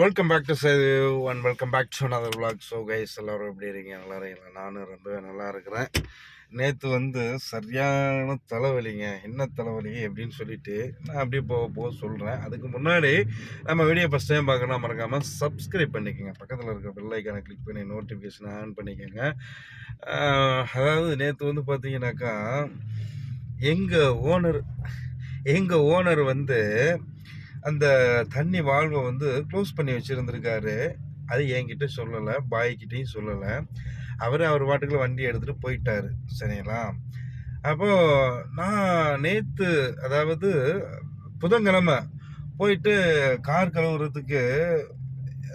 Welcome back to Sethu and welcome back to another vlog so guys எல்லாரும் எப்படி இருக்கீங்க? நல்லா இருக்கீங்களா? நானும் ரொம்பவே நல்லா இருக்கிறேன். நேற்று வந்து சரியான தலைவலிங்க. என்ன தலைவலி அப்படின்னு சொல்லிட்டு நான் அப்படியே போக போக சொல்கிறேன் அதுக்கு முன்னாடி நம்ம வீடியோ ஃபஸ்ட் டைம் பார்க்கணும் மறக்காமல் சப்ஸ்கிரைப் பண்ணிக்கோங்க. பக்கத்தில் இருக்க பெல்லைக்கான கிளிக் பண்ணி நோட்டிஃபிகேஷன் ஆன் பண்ணிக்கோங்க. அதாவது நேற்று வந்து பார்த்தீங்கன்னாக்கா எங்கள் ஓனர் எங்கள் ஓனர் வந்து அந்த தண்ணி வால்வை வந்து க்ளோஸ் பண்ணி வச்சுருந்துருக்காரு. அது என்கிட்ட சொல்லலை பாய்கிட்டையும் சொல்லலை. அவர் அவர் பாட்டுக்குள்ள வண்டி எடுத்துகிட்டு போயிட்டாரு. சரிங்களா? அப்போது நான் நேற்று அதாவது புதன்கிழமை போயிட்டு கார் கழுவுறதுக்கு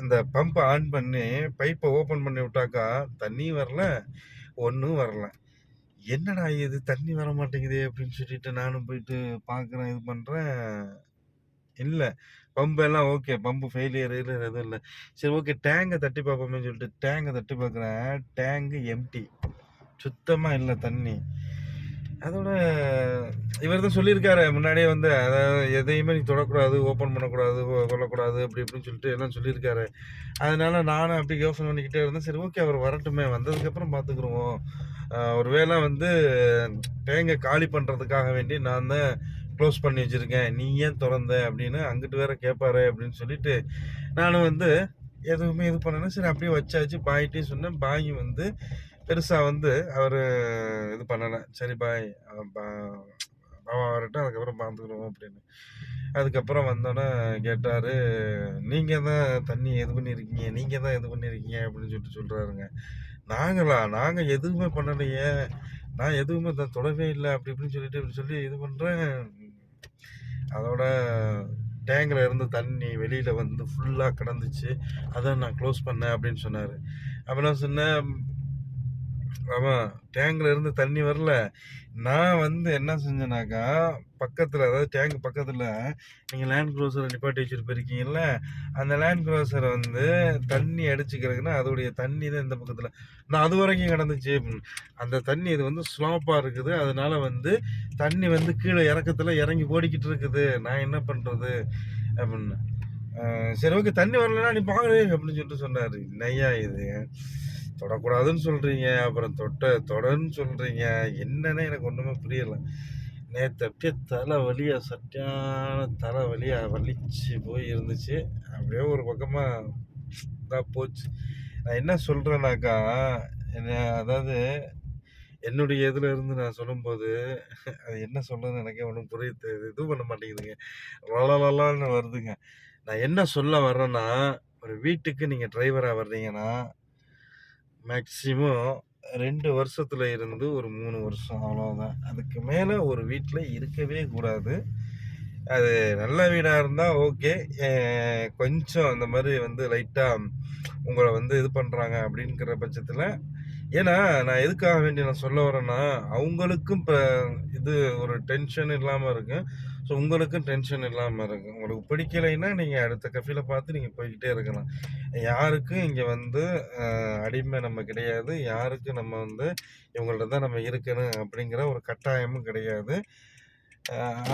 இந்த பம்பை ஆன் பண்ணி பைப்பை ஓப்பன் பண்ணி விட்டாக்கா தண்ணி வரல ஒன்றும் வரல. என்னடா இது? தண்ணி வர மாட்டேங்குதே அப்படின்னு சொல்லிட்டு நானும் போயிட்டு பார்க்குறேன் இது பண்ணுறேன் இல்லை. பம்பு எல்லாம் ஓகே. பம்பு ஃபெயிலியர் எதுவும் இல்லை. சரி ஓகே. டேங்கை தட்டி பார்ப்போமேன்னு சொல்லிட்டு டேங்கை தட்டி பார்க்குறேன். Tank empty. சுத்தமாக இல்லை தண்ணி. அதோட இவர் தான் சொல்லியிருக்காரு. முன்னாடியே வந்து அதாவது எதையுமே நீ தொடக்கூடாது ஓப்பன் பண்ணக்கூடாது கொள்ளக்கூடாது அப்படி இப்படின்னு சொல்லிட்டு எல்லாம் சொல்லியிருக்காரு. அதனால நானும் அப்படி யோசனை பண்ணிக்கிட்டே இருந்தேன். சரி ஓகே அவர் வரட்டுமே. வந்ததுக்கப்புறம் பார்த்துக்குருவோம். ஒரு ஒருவேளை வந்து டேங்கை காலி பண்ணுறதுக்காக வேண்டி நான் தான் க்ளோஸ் பண்ணி வச்சுருக்கேன். நீ ஏன் திறந்த? அப்படின்னு அங்கிட்டு வேற கேட்பாரு அப்படின்னு சொல்லிட்டு நானும் வந்து எதுவுமே இது பண்ணேன்னா சரி அப்படியே வச்சாச்சு. பாயிட்டே சொன்னேன். பாய் வந்து பெருசாக வந்து அவர் இது பண்ணலை. சரி பாய் பா- பாவா வரட்டும். அதுக்கப்புறம் பார்த்துக்குருவோம் அப்படின்னு. அதுக்கப்புறம் வந்தோன்னே கேட்டார் நீங்கள் தான் தண்ணி இது பண்ணியிருக்கீங்க நீங்கள் தான் இது பண்ணியிருக்கீங்க அப்படின்னு சொல்லிட்டு சொல்கிறாருங்க நாங்களா? நாங்கள் எதுவுமே பண்ணலையே. நான் எதுவுமே த- தொடவே இல்லை. அப்படி இப்படின்னு சொல்லிட்டு இப்படி சொல்லி இது பண்ணுறேன் அதோட டேங்கில் இருந்து தண்ணி வெளியில் வந்து ஃபுல்லாக கிடந்துச்சு. அதை நான் க்ளோஸ் பண்ணேன் அப்படின்னு சொன்னார். அப்போ நான் சொன்னேன் ஆமாம் டேங்கில் இருந்து தண்ணி வரல. நான் வந்து என்ன செஞ்சேனாக்கா பக்கத்தில் அதாவது டேங்க் பக்கத்தில் நீங்கள் லேண்ட் க்ரோசரை நிப்பாட்டி வச்சுட்டு அந்த லேண்ட் க்ரோசரை வந்து தண்ணி அடிச்சுக்கிறதுக்குன்னா அதோடைய தண்ணி தான் இந்த பக்கத்தில். நான் அது வரைக்கும் கிடந்துச்சு. அந்த தண்ணி இது வந்து ஸ்லோப்பாக இருக்குது. அதனால வந்து தண்ணி வந்து கீழே இறக்கத்தில் இறங்கி ஓடிக்கிட்டு இருக்குது. நான் என்ன பண்ணுறது அப்படின்னு. சரி ஓகே தண்ணி வரலன்னா நீ பாரு அப்படின்னு சொல்லிட்டு சொன்னார். நையா இது? தொடக்கூடாதுன்னு சொல்கிறீங்க அப்புறம் தொட்ட தொடன்னு சொல்கிறீங்க என்னன்னு எனக்கு ஒன்றுமே புரியலை. நேற்று அப்படியே தலை வலியா சட்டியான தலை வலியா வலிச்சு போய் இருந்துச்சு. அப்படியே ஒரு பக்கமாக இதாக போச்சு. நான் என்ன சொல்கிறேன்னாக்கா என்ன அதாவது என்னுடைய இதில் இருந்து நான் சொல்லும்போது அது என்ன சொல்றதுன்னு எனக்கே ஒன்றும் புரிய இது பண்ண மாட்டேங்குதுங்க. லலலலான்னு வருதுங்க. நான் என்ன சொல்ல வர்றேன்னா ஒரு வீட்டுக்கு நீங்கள் டிரைவராக வர்றீங்கன்னா மேக்சிமம் ரெண்டு வருஷத்தில் இருந்து ஒரு மூணு வருஷம் அவ்வளோதான் அதுக்கு மேலே ஒரு வீட்டில் இருக்கவே கூடாது. அது நல்ல வீடாக இருந்தால் ஓகே கொஞ்சம் அந்த மாதிரி வந்து லைட்டாக உங்களை வந்து இது பண்ணுறாங்க அப்படிங்கிற பட்சத்தில் ஏன்னா நான் எதுக்காக வேண்டி நான் சொல்ல வரேன்னா அவங்களுக்கும் இப்போ இது ஒரு டென்ஷன் இல்லாமல் இருக்கும் ஸோ உங்களுக்கும் டென்ஷன் இல்லாமல் இருக்கும். உங்களுக்கு பிடிக்கலைன்னா நீங்கள் அடுத்த கஃபியில் பார்த்து நீங்கள் போய்கிட்டே இருக்கலாம். யாருக்கும் இங்கே வந்து அடிமை நம்ம கிடையாது. யாருக்கும் நம்ம வந்து இவங்கள்ட்ட தான் நம்ம இருக்கணும் அப்படிங்கிற ஒரு கட்டாயமும் கிடையாது.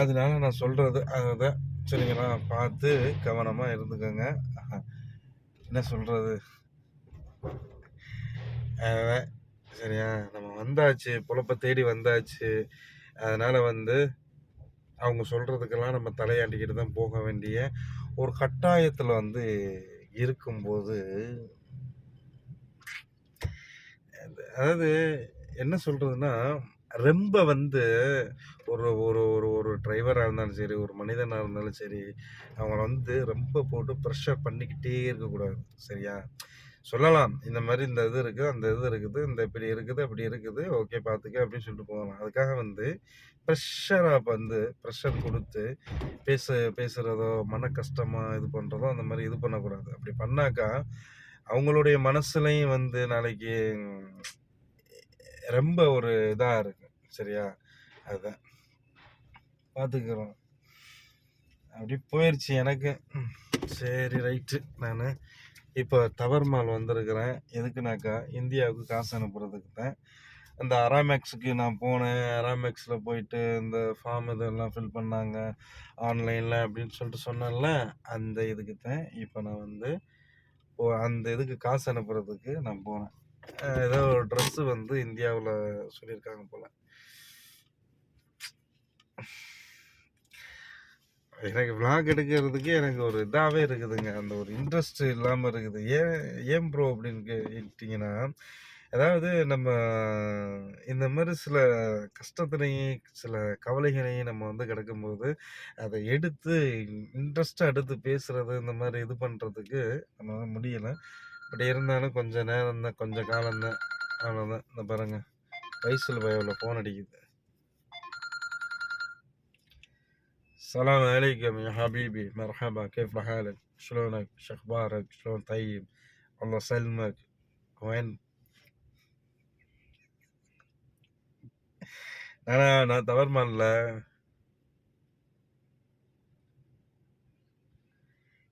அதனால நான் சொல்கிறது அதை சரிங்களா? பார்த்து கவனமாக இருந்துக்கோங்க. என்ன சொல்கிறது சரியா? நம்ம வந்தாச்சு. பொழப்ப தேடி வந்தாச்சு. அதனால் வந்து அவங்க சொல்கிறதுக்கெல்லாம் நம்ம தலையாட்டிக்கிட்டு தான் போக வேண்டிய ஒரு கட்டாயத்தில் வந்து இருக்கும்போது அதாவது என்ன சொல்கிறதுன்னா ரொம்ப வந்து ஒரு ஒரு ஒரு ஒரு டிரைவராக இருந்தாலும் சரி ஒரு மனிதனாக இருந்தாலும் சரி அவங்கள வந்து ரொம்ப போட்டு ப்ரெஷர் பண்ணிக்கிட்டே இருக்கக்கூடாது சரியா? சொல்லலாம். இந்த மாதிரி இந்த இது இருக்குது அந்த இது இருக்குது இந்த இப்படி இருக்குது அப்படி இருக்குது ஓகே பார்த்துக்க அப்படின்னு சொல்லிட்டு போகலாம். அதுக்காக வந்து ப்ரெஷராக வந்து ப்ரெஷர் கொடுத்து பேச பேசுகிறதோ மன கஷ்டமாக இது பண்ணுறதோ அந்த மாதிரி இது பண்ணக்கூடாது. அப்படி பண்ணாக்கா அவங்களுடைய மனசுலையும் வந்து நாளைக்கு ரொம்ப ஒரு இதாக இருக்கு சரியா? அதுதான் பார்த்துக்கிறோம் அப்படி போயிடுச்சு எனக்கு. சரி ரைட்டு. நான் இப்போ டவர் மால் வந்திருக்கிறேன். எதுக்குனாக்கா இந்தியாவுக்கு காசு அனுப்புறதுக்கு தான். அந்த அராமேக்ஸுக்கு நான் போனேன். அராமேக்ஸில் போயிட்டு இந்த ஃபார்ம் இதெல்லாம் ஃபில் பண்ணாங்க. ஆன்லைனில் அப்படின்னு சொல்லிட்டு சொன்னேன்ல அந்த இதுக்கு தான் இப்போ நான் வந்து அந்த இதுக்கு காசு அனுப்புறதுக்கு நான் போனேன். ஏதோ ஒரு ட்ரெஸ்ஸு வந்து இந்தியாவில் சொல்லியிருக்காங்க போல். எனக்கு விளாக் எடுக்கிறதுக்கு எனக்கு ஒரு இதாகவே இருக்குதுங்க. அந்த ஒரு இன்ட்ரெஸ்ட் இல்லாமல் இருக்குது. ஏன் ஏன் ப்ரோ அப்படின்னு கேட்டிங்கன்னா அதாவது நம்ம இந்த மாதிரி சில கஷ்டத்திலையும் சில கவலைகளையும் நம்ம வந்து கிடக்கும்போது அதை எடுத்து இன்ட்ரெஸ்டாக எடுத்து பேசுகிறது இந்த மாதிரி இது பண்ணுறதுக்கு நம்மளால் முடியலை. பட் இருந்தாலும் கொஞ்சம் நேரம் தான் கொஞ்சம் காலம் தான். அவ்வளோதான் இந்த பாருங்கள் வயசில் பயோவில் ஃபோன் அடிக்குது. السلام عليكم يا حبيبي مرحبا كيف حالك شلونك شو اخبارك شلون طيب الله يسلمك وين انا நான் தவறுமான்ல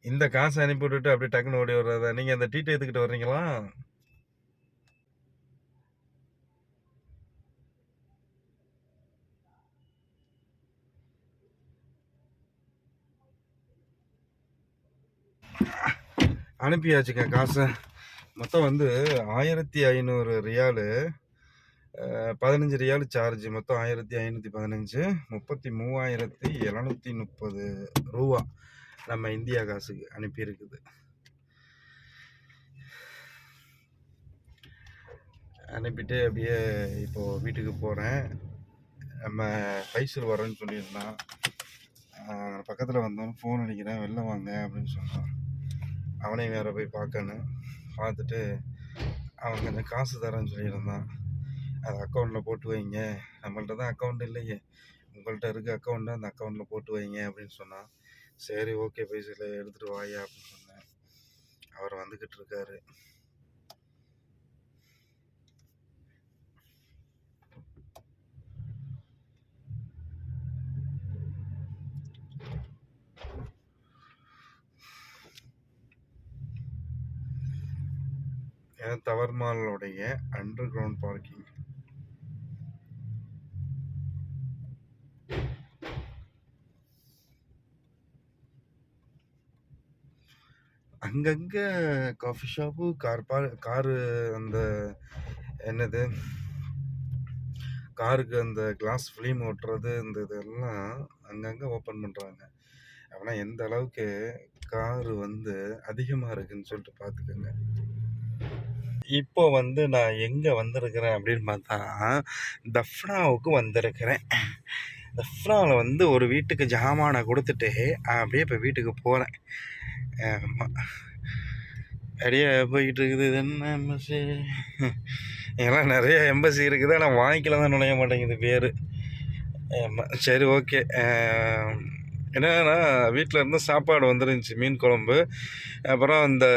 இந்த காசை அனுப்பி விட்டுட்டு அப்படியே டக்குன்னு ஓடி வர்றதா நீங்க அந்த டீட்டை எடுத்துக்கிட்டு வர்றீங்களா அனுப்பியாச்சுங்க காசை. மொத்தம் வந்து ஆயிரத்தி ஐநூறு ரியாலு பதினஞ்சு ரியாலு சார்ஜ். மொத்தம் ஆயிரத்தி ஐநூற்றி பதினஞ்சு முப்பத்தி மூவாயிரத்தி எழுநூற்றி முப்பது ரூபா நம்ம இந்தியா காசுக்கு அனுப்பியிருக்குது. அனுப்பிட்டு அப்படியே இப்போது வீட்டுக்கு போகிறேன் நம்ம பைசல் வரேன்னு சொல்லியிருந்தான். பக்கத்தில் வந்தோன்னு ஃபோன் அடிக்கிறேன். வெளில வாங்க அப்படின்னு சொன்னான். அவனையும் வேற போய் பார்க்கணும் பார்த்துட்டு அவன் கொஞ்சம் காசு தரேன்னு சொல்லியிருந்தான். அது அக்கௌண்ட்டில் போட்டு வைங்க. நம்மள்ட்ட தான் அக்கௌண்ட் இல்லையே. உங்கள்கிட்ட இருக்க அக்கௌண்ட்டை அந்த அக்கௌண்ட்டில் போட்டு வைங்க அப்படின்னு சொன்னான். சரி ஓகே பைசில் எடுத்துகிட்டு வாயா அப்படின்னு சொன்னேன். அவர் வந்துக்கிட்டு இருக்காரு. ஏன்னா தவர்மாலுடைய அண்டர் கிரவுண்ட் பார்க்கிங் அங்கங்கே காஃபி ஷாப்பு கார் பார் காரு அந்த என்னது? காருக்கு அந்த கிளாஸ் ஃபிலிம் ஓட்டுறது இந்த இதெல்லாம் அங்கங்கே ஓப்பன் பண்ணுறாங்க ஆனால் எந்த அளவுக்கு காரு வந்து அதிகமாக இருக்குதுன்னு சொல்லிட்டு பார்த்துக்கோங்க இப்போ வந்து நான் எங்கே வந்திருக்கிறேன் அப்படின்னு பார்த்தா தஃப்னாவுக்கு வந்திருக்கிறேன். தஃப்னாவில் வந்து ஒரு வீட்டுக்கு ஜாமானை கொடுத்துட்டு அப்படியே இப்போ வீட்டுக்கு போகிறேன் ஆமாம் அப்படியே போய்கிட்டு இருக்குது. இது என்ன எம்பசி இதெல்லாம் நிறைய எம்பசி இருக்குது. ஆனால் வாங்கிக்கல தான் நுழைய மாட்டேங்குது பேர். ஆமாம் சரி ஓகே. என்னன்னா வீட்டில் இருந்து சாப்பாடு வந்துருந்துச்சு. மீன் குழம்பு. அப்புறம் இந்த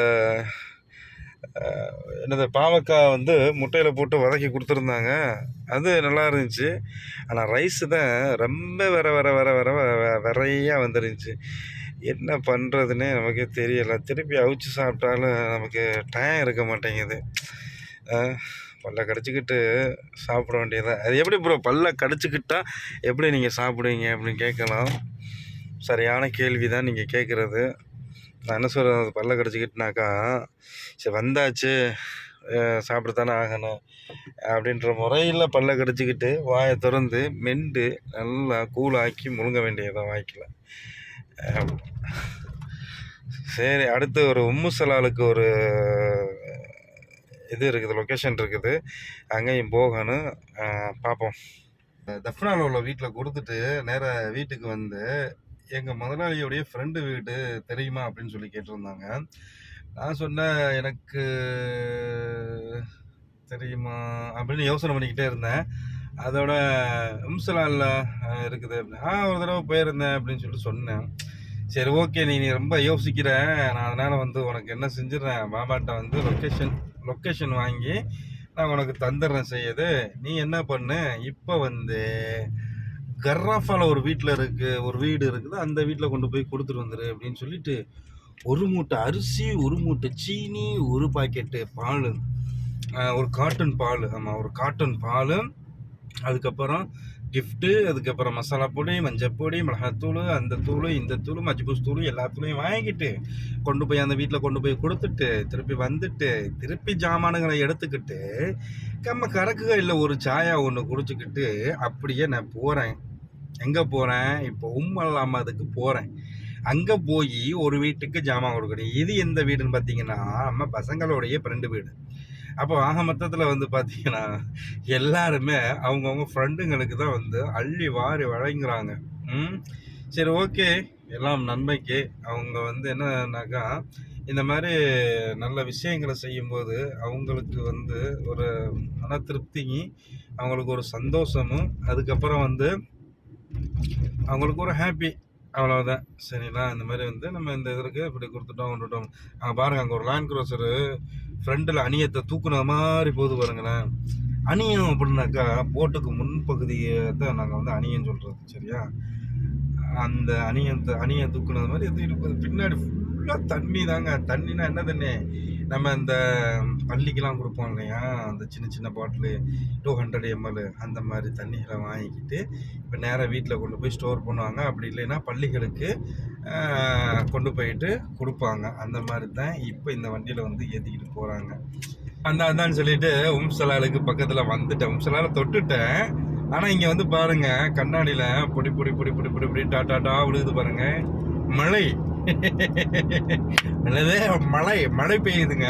என்னது பாவக்காய் வந்து முட்டையில் போட்டு வதக்கி கொடுத்துருந்தாங்க. அது நல்லா இருந்துச்சு. ஆனால் ரைஸு தான் ரொம்ப வர வர வர வர வரையாக விரையாக வந்துருந்துச்சு. என்ன பண்ணுறதுன்னே நமக்கே தெரியலை. திருப்பி அவிச்சு சாப்பிட்டாலும் நமக்கு டைம் இருக்க மாட்டேங்குது. பல்ல கடிச்சிக்கிட்டு சாப்பிட வேண்டியதான் அது எப்படி ப்ரோ பல்ல கடிச்சிக்கிட்டால் எப்படி நீங்கள் சாப்பிடுவீங்க அப்படின்னு கேட்கலாம். சரியான கேள்வி தான் நீங்கள் கேட்குறது. நான் என்ன சொல்கிறது பல்ல கடிச்சிக்கிட்டுனாக்கா சரி வந்தாச்சு அஹ் சாப்பிடத்தானே ஆகணும் அப்படின்ற முறையில் பல்ல கடிச்சிக்கிட்டு வாயை திறந்து மெண்டு நல்லா கூலாக்கி முழுங்க வேண்டியதான் வாய்க்கில். சரி அடுத்து ஒரு உம்மு சலாலுக்கு ஒரு இது இருக்குது லொக்கேஷன் இருக்குது. அங்கேயும் போகணும். பார்ப்போம். தஃப்னாவில் உள்ள வீட்டில் கொடுத்துட்டு நேராக வீட்டுக்கு வந்து எங்கள் முதலாளியோடைய ஃப்ரெண்டு வீடு தெரியுமா அப்படின்னு சொல்லி கேட்டிருந்தாங்க. நான் சொன்னேன் எனக்கு தெரியுமா அப்படின்னு யோசனை பண்ணிக்கிட்டே இருந்தேன். அதோட இம்சலாலில் இருக்குது அப்படின்னு. ஆ ஒரு தடவை போயிருந்தேன் அப்படின்னு சொல்லிட்டு சொன்னேன். சரி ஓகே நீ நீ ரொம்ப யோசிக்கிற. நான் அதனால் வந்து உனக்கு என்ன செஞ்சிடறேன்? பாபாட்ட வந்து லொக்கேஷன் லொக்கேஷன் வாங்கி நான் உனக்கு தந்துடுறேன் செய்யுது நீ என்ன பண்ணு? இப்போ வந்து கர்ராஃபால ஒரு வீட்டில் இருக்கு ஒரு வீடு இருக்குது அந்த வீட்டில் கொண்டு போய் கொடுத்துட்டு வந்துரு அப்படின்னு சொல்லிட்டு ஒரு மூட்டை அரிசி ஒரு மூட்டை சீனி ஒரு பாக்கெட்டு பால். ஒரு காட்டன் பால். ஆமாம் ஒரு காட்டன் பால். அதுக்கப்புறம் கிஃப்ட்டு அதுக்கப்புறம் மசாலா பொடி மஞ்சள் பொடி மிளகாத்தூள் அந்த தூள் இந்த தூள் மஜ்பூஸ் தூள் எல்லா தூளையும் வாங்கிட்டு கொண்டு போய் அந்த வீட்டில் கொண்டு போய் கொடுத்துட்டு திருப்பி வந்துட்டு திருப்பி ஜாமானுங்களை எடுத்துக்கிட்டு நம்ம கறக்குகள் இல்லை ஒரு சாயா ஒன்று குடிச்சிக்கிட்டு அப்படியே நான் போகிறேன் எங்கே போகிறேன் இப்போ உம்மல்லாமதுக்கு போகிறேன் அங்கே போய் ஒரு வீட்டுக்கு ஜாமான் கொடுக்கணும். இது எந்த வீடுன்னு பார்த்தீங்கன்னா நம்ம பசங்களுடைய ஃப்ரெண்டு வீடு. அப்போ ஆக மொத்தத்தில் வந்து பார்த்தீங்கன்னா எல்லாருமே அவங்கவுங்க ஃப்ரெண்டுங்களுக்கு தான் வந்து அள்ளி வாரி வழங்குறாங்க. ம்? சரி ஓகே. எல்லாம் நன்மைக்கு. அவங்க வந்து என்னன்னாக்கா இந்த மாதிரி நல்ல விஷயங்களை செய்யும்போது அவங்களுக்கு வந்து ஒரு மன திருப்தியும் அவங்களுக்கு ஒரு சந்தோஷமும் அதுக்கப்புறம் வந்து அவங்களுக்கு ஒரு ஹாப்பி அவ்வளோதான் சரிங்களா? இந்த மாதிரி வந்து நம்ம இந்த இதற்கு இப்படி கொடுத்துட்டோம் கொண்டுட்டோம். அங்கே பாருங்கள் அங்கே ஒரு லேண்ட் க்ரோசரு ஃப்ரண்டில் அணியத்தை தூக்குன மாதிரி போகுது பாருங்களேன். அணியம் அப்படின்னாக்கா போட்டுக்கு முன்பகுதியை தான் நாங்கள் வந்து அணியன்னு சொல்கிறது சரியா? அந்த அணியத்தை அணியை தூக்குனது மாதிரி தூக்கிட்டு போகுது. பின்னாடி ஃபுல்லாக தண்ணி தாங்க. தண்ணினா என்ன தண்ணி? நம்ம இந்த பள்ளிக்கெலாம் கொடுப்போம் இல்லையா? அந்த சின்ன சின்ன பாட்டிலு டூ ஹண்ட்ரட் எம்எல் அந்த மாதிரி தண்ணிகளை வாங்கிக்கிட்டு இப்போ நேராக வீட்டில் கொண்டு போய் ஸ்டோர் பண்ணுவாங்க. அப்படி இல்லைன்னா பள்ளிகளுக்கு கொண்டு போயிட்டு கொடுப்பாங்க. அந்த மாதிரி தான் இப்போ இந்த வண்டியில் வந்து ஏற்றிக்கிட்டு போகிறாங்க அந்த அதான் சொல்லிட்டு உம்சலாலுக்கு பக்கத்தில் வந்துட்டேன். உம்சலால தொட்டுட்டேன். ஆனால் இங்கே வந்து பாருங்கள் கண்ணாடியில் பொடி பொடி பொடி பொடி பொடி பொடி டா டா டா விழுகுது பாருங்கள் மழை. அல்லது மழை மழை பெய்யுதுங்க.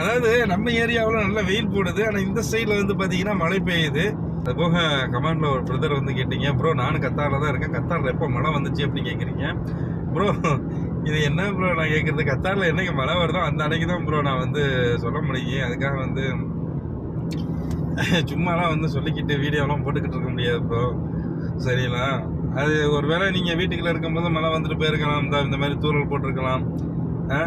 அதாவது நம்ம ஏரியாவில் நல்ல வெயில் போடுது. ஆனால் இந்த சைடில் வந்து பார்த்தீங்கன்னா மழை பெய்யுது. அது போக கமாண்டில் ஒரு பிரதர் வந்து கேட்டீங்க ப்ரோ நானும் கத்தாரில் தான் இருக்கேன். கத்தாரில் எப்போ மழை வந்துச்சு? அப்படின்னு கேட்குறீங்க ப்ரோ இது என்ன ப்ரோ? நான் கேட்குறது கத்தாரில் என்னைக்கு மழை வருதோ அந்த அன்னைக்கு தான் ப்ரோ நான் வந்து சொல்ல முடியும். அதுக்காக வந்து சும்மாலாம் வந்து சொல்லிக்கிட்டு வீடியோலாம் போட்டுக்கிட்டு இருக்க முடியாது ப்ரோ. சரிங்களா? அது ஒருவேளை நீங்கள் வீட்டுக்குள்ள இருக்கும்போது மழை வந்துட்டு போயிருக்கலாம் இந்த இந்த மாதிரி தூரல் போட்டிருக்கலாம். ஆ?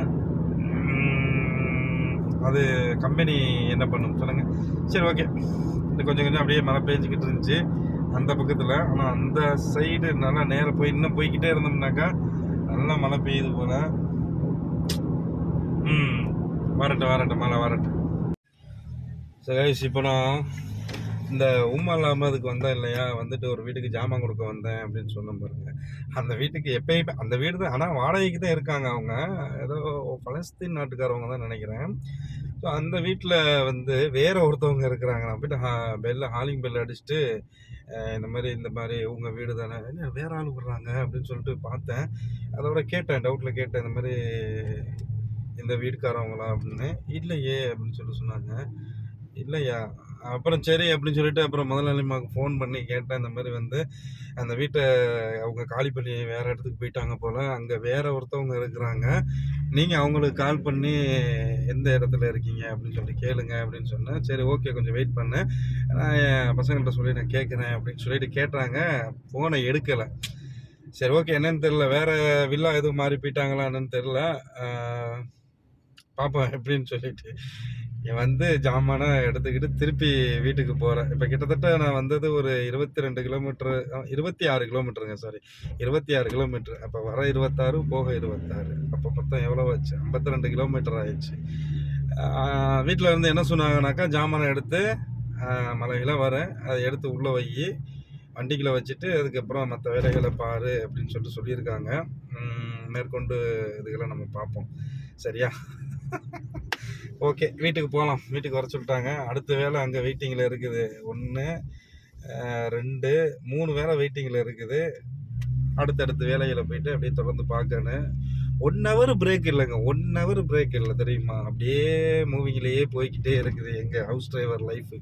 அது கம்பெனி என்ன பண்ணும்? சொல்லுங்கள் சரி ஓகே இன்னும் கொஞ்சம் கொஞ்சம் அப்படியே மழை பெஞ்சிக்கிட்டு இருந்துச்சு அந்த பக்கத்தில். ஆனால் அந்த சைடு நல்லா நேராக போய் இன்னும் போய்கிட்டே இருந்தோம்னாக்கா நல்லா மழை பெய்யுது போல. ம் வரட்டும் வரட்டும் மழை வரட்டும். சரி இப்போ நான் இந்த உம்மா அதுக்கு வந்தேன் இல்லையா? வந்துட்டு ஒரு வீட்டுக்கு ஜாமான் கொடுக்க வந்தேன் அப்படின்னு சொன்ன பாருங்க. அந்த வீட்டுக்கு எப்பயுமே அந்த வீடு தான் ஆனால் வாடகைக்கு தான் இருக்காங்க அவங்க. ஏதோ பலஸ்தீன் நாட்டுக்காரவங்க தான் நினைக்கிறேன். ஸோ அந்த வீட்டில் வந்து வேற ஒருத்தவங்க இருக்கிறாங்க. நான் போயிட்டு ஹா பெல்ல ஹாலிங் பெல் அடிச்சுட்டு இந்த மாதிரி இந்த மாதிரி உங்கள் வீடு தானே வேற ஆள் விடுறாங்க அப்படின்னு சொல்லிட்டு பார்த்தேன். அதோட கேட்டேன் டவுட்டில் கேட்டேன் இந்த மாதிரி இந்த வீட்டுக்காரவங்களா அப்படின்னு. இல்லையே அப்படின்னு சொல்லி சொன்னாங்க. இல்லையா? அப்புறம் சரி அப்படின்னு சொல்லிட்டு அப்புறம் முதலாளிமாவுக்கு ஃபோன் பண்ணி கேட்டேன். இந்த மாதிரி வந்து அந்த வீட்டை அவங்க காலி பண்ணி வேறு இடத்துக்கு போயிட்டாங்க போல். அங்கே வேற ஒருத்தவங்க இருக்கிறாங்க. நீங்கள் அவங்களுக்கு கால் பண்ணி எந்த இடத்துல இருக்கீங்க அப்படின்னு சொல்லி கேளுங்க அப்படின்னு சொன்னேன். சரி ஓகே கொஞ்சம் வெயிட் பண்ணு நான் என் பசங்கள்கிட்ட சொல்லி நான் கேட்குறேன் அப்படின்னு சொல்லிட்டு கேட்டாங்க. ஃபோனை எடுக்கலை. சரி ஓகே என்னன்னு தெரில வேற வில்லா எதுவும் மாறி போயிட்டாங்களா என்னன்னு தெரில பார்ப்போம் எப்படின்னு சொல்லிட்டு. இவன் வந்து ஜாமானை எடுத்துக்கிட்டு திருப்பி வீட்டுக்கு போகிறேன் இப்போ கிட்டத்தட்ட நான் வந்தது ஒரு இருபத்தி ரெண்டு கிலோமீட்ரு இருபத்தி ஆறு கிலோமீட்டருங்க சாரி இருபத்தி ஆறு கிலோமீட்ரு அப்போ வர இருபத்தாறு போக இருபத்தாறு. அப்போ மொத்தம் எவ்வளோ ஆச்சு? ஐம்பத்தி ரெண்டு கிலோமீட்டர் ஆயிடுச்சு. வீட்டில் இருந்து என்ன சொன்னாங்கனாக்கா ஜாமானை எடுத்து ஆஹ், மலையில வரேன் அதை எடுத்து உள்ளே வை. வண்டிக்குள்ளே வச்சுட்டு அதுக்கப்புறம் மற்ற வேலைகளை பாரு அப்படின்னு சொல்லிட்டு சொல்லியிருக்காங்க. மேற்கொண்டு இதுகளை நம்ம பார்ப்போம். சரியா? ஓகே வீட்டுக்கு போகலாம் வீட்டுக்கு வர சொல்லிட்டாங்க. அடுத்த வேலை அங்கே வெயிட்டிங்கில் இருக்குது. ஒன்று ரெண்டு மூணு வேலை வெயிட்டிங்கில் இருக்குது. அடுத்தடுத்த வேலைகளை போயிட்டு அப்படியே தொடர்ந்து பார்க்கணும் ஒன் ஹவர் பிரேக் இல்லைங்க. ஒன் ஹவர் பிரேக் இல்லை தெரியுமா? அப்படியே மூவிங்லேயே போய்க்கிட்டே இருக்குது எங்கள் ஹவுஸ் டிரைவர் லைஃபு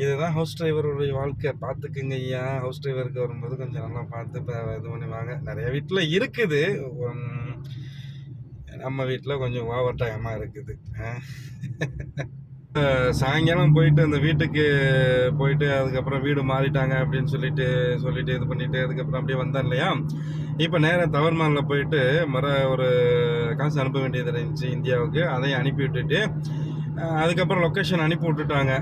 இதுதான் ஹவுஸ் டிரைவருடைய வாழ்க்கை. பார்த்துக்குங்க ஐயா. ஹவுஸ் டிரைவருக்கு வரும்போது கொஞ்சம் நல்லா பார்த்து இது பண்ணுவாங்க நிறைய வீட்டில் இருக்குது. நம்ம வீட்டில் கொஞ்சம் ஓவர் டைமாக இருக்குது சாயங்காலம் போயிட்டு அந்த வீட்டுக்கு போயிட்டு அதுக்கப்புறம் வீடு மாறிட்டாங்க அப்படின்னு சொல்லிட்டு சொல்லிட்டு இது பண்ணிட்டு அதுக்கப்புறம் அப்படியே வந்தேன் இல்லையா? இப்போ நேராக தவர்மாலில் போயிட்டு மர ஒரு காசு அனுப்ப வேண்டியது இருந்துச்சு இந்தியாவுக்கு. அதையும் அனுப்பி விட்டுட்டு அதுக்கப்புறம் லொக்கேஷன் அனுப்பி விட்டுட்டாங்க.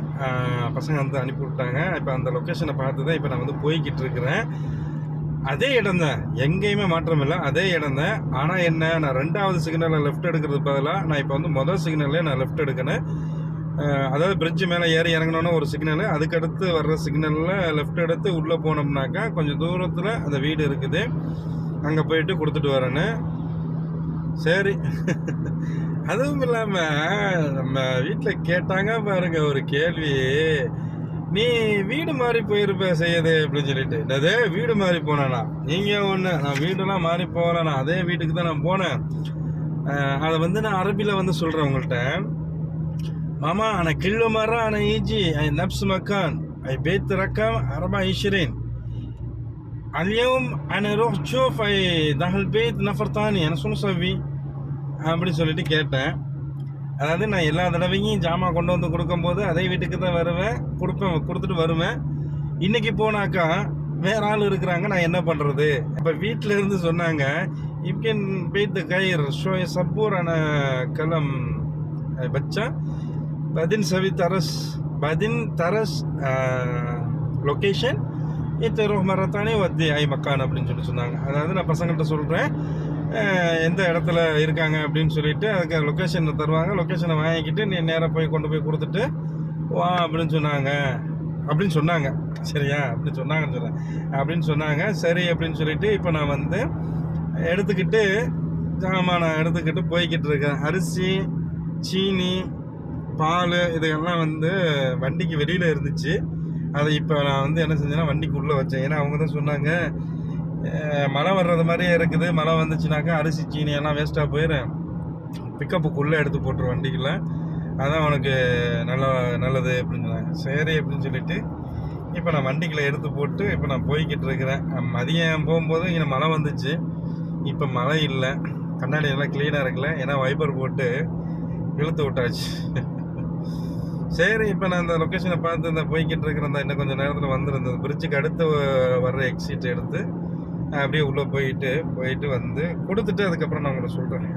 பசங்க வந்து அனுப்பி விட்டாங்க. இப்போ அந்த லொக்கேஷனை பார்த்து தான் இப்போ நான் வந்து போய்கிட்டு இருக்கிறேன். அதே இடம் தான். எங்கேயுமே மாற்றம் இல்லை. அதே இடம் தான். ஆனால் என்ன நான் ரெண்டாவது சிக்னலில் லெஃப்ட் எடுக்கிறது பதிலாக நான் இப்போ வந்து முதல் சிக்னல்லே நான் லெஃப்ட் எடுக்கணும் அதாவது பிரிட்ஜ் மேலே ஏறி இறங்கினோன்னா ஒரு சிக்னலு அதுக்கடுத்து வர்ற சிக்னலில் லெஃப்ட் எடுத்து உள்ளே போனோம்னாக்கா கொஞ்சம் தூரத்தில் அந்த வீடு இருக்குது. அங்கே போயிட்டு கொடுத்துட்டு வரேன்னு. சரி. அதுவும் இல்லாமல் நம்ம வீட்டில் கேட்டாங்க பாருங்கள் ஒரு கேள்வி. நீ வீடு மாறி போயிருப்ப செய்யுது அப்படின்னு சொல்லிட்டு அதே வீடு மாறி போனேனா நீங்கள் ஒன்று நான் வீடெல்லாம் மாறி போகலண்ணா அதே வீட்டுக்கு தான் நான் போனேன் அஹ், அதை வந்து நான் அரபியில் வந்து சொல்கிறேன் உங்கள்கிட்ட ماما أنا كل مرة أنا يجي أي نفس مكان أي بيت رقم 24 اليوم أنا أروح أشوف أي داخل البيت نفر تاني أنا شو نسوي அப்படின்னு சொல்லிட்டு கேட்டேன் அதாவது நான் எல்லா தடவையும் ஜாமான் கொண்டு வந்து கொடுக்கும்போது அதே வீட்டுக்கு தான் வருவேன். கொடுப்பேன் கொடுத்துட்டு வருவேன். இன்றைக்கி போனாக்கா வேற ஆள் இருக்கிறாங்க நான் என்ன பண்ணுறது இப்போ வீட்டில் இருந்து சொன்னாங்க இப்கன் பெய்த் கயிர் ஷோ சப்பூரான கலம் பச்சா பதின் சவி தரஸ் பதின் தரஸ் லொக்கேஷன் ஏ தெரோஹ் மரத்தானே வத்தி ஐ மக்கான் அப்படின்னு சொல்லி சொன்னாங்க. அதாவது நான் பசங்கள்கிட்ட சொல்கிறேன் எந்த இடத்துல இருக்காங்க அப்படின்னு சொல்லிட்டு அதுக்கு லொக்கேஷன் தருவாங்க. லொக்கேஷனை வாங்கிக்கிட்டு நீ நேராக போய் கொண்டு போய் கொடுத்துட்டு வா அப்படின்னு சொன்னாங்க. அப்படின்னு சொன்னாங்க. சரியா? அப்படி சொன்னாங்கன்னு சொல்கிறேன் அப்படின்னு சொன்னாங்க. சரி அப்படின்னு சொல்லிட்டு இப்போ நான் வந்து எடுத்துக்கிட்டு ஜாமான் நான் எடுத்துக்கிட்டு போய்கிட்டு இருக்கேன். அரிசி சீனி பால் இதெல்லாம் வந்து வண்டிக்கு வெளியில் இருந்துச்சு. அதை இப்போ நான் வந்து என்ன செஞ்சேன்னா வண்டிக்கு உள்ளே வச்சேன். ஏன்னா அவங்க தான் சொன்னாங்க மழை வர்றது மாதிரியே இருக்குது. மழை வந்துச்சுனாக்கா அரிசி சீனி எல்லாம் வேஸ்ட்டாக போயிடும் பிக்கப்புக்குள்ளே எடுத்து போட்டுரு வண்டிக்குள்ள. அதான் உனக்கு நல்ல நல்லது அப்படின்னு சொன்னாங்க. சரி அப்படின்னு சொல்லிட்டு இப்போ நான் வண்டிக்குள்ளே எடுத்து போட்டு இப்போ நான் போய்கிட்டு இருக்கிறேன். மதியம் போகும்போது இங்கே மழை வந்துச்சு. இப்போ மழை இல்லை. கண்ணாடி எல்லாம் க்ளீனாக இருக்குல்ல ஏன்னா வைப்பர் போட்டு இழுத்து விட்டாச்சு. சரி இப்போ நான் அந்த லொக்கேஷனை பார்த்து இந்த போய்கிட்டு இருக்கிறேன். இன்னும் கொஞ்சம் நேரத்தில் வந்துருந்தது. பிரிட்ஜுக்கு அடுத்து வர்ற எக்ஸிட் எடுத்து அப்படியே உள்ளே போயிட்டு போயிட்டு வந்து கொடுத்துட்டு அதுக்கப்புறம் நான் உங்களை சொல்கிறேன்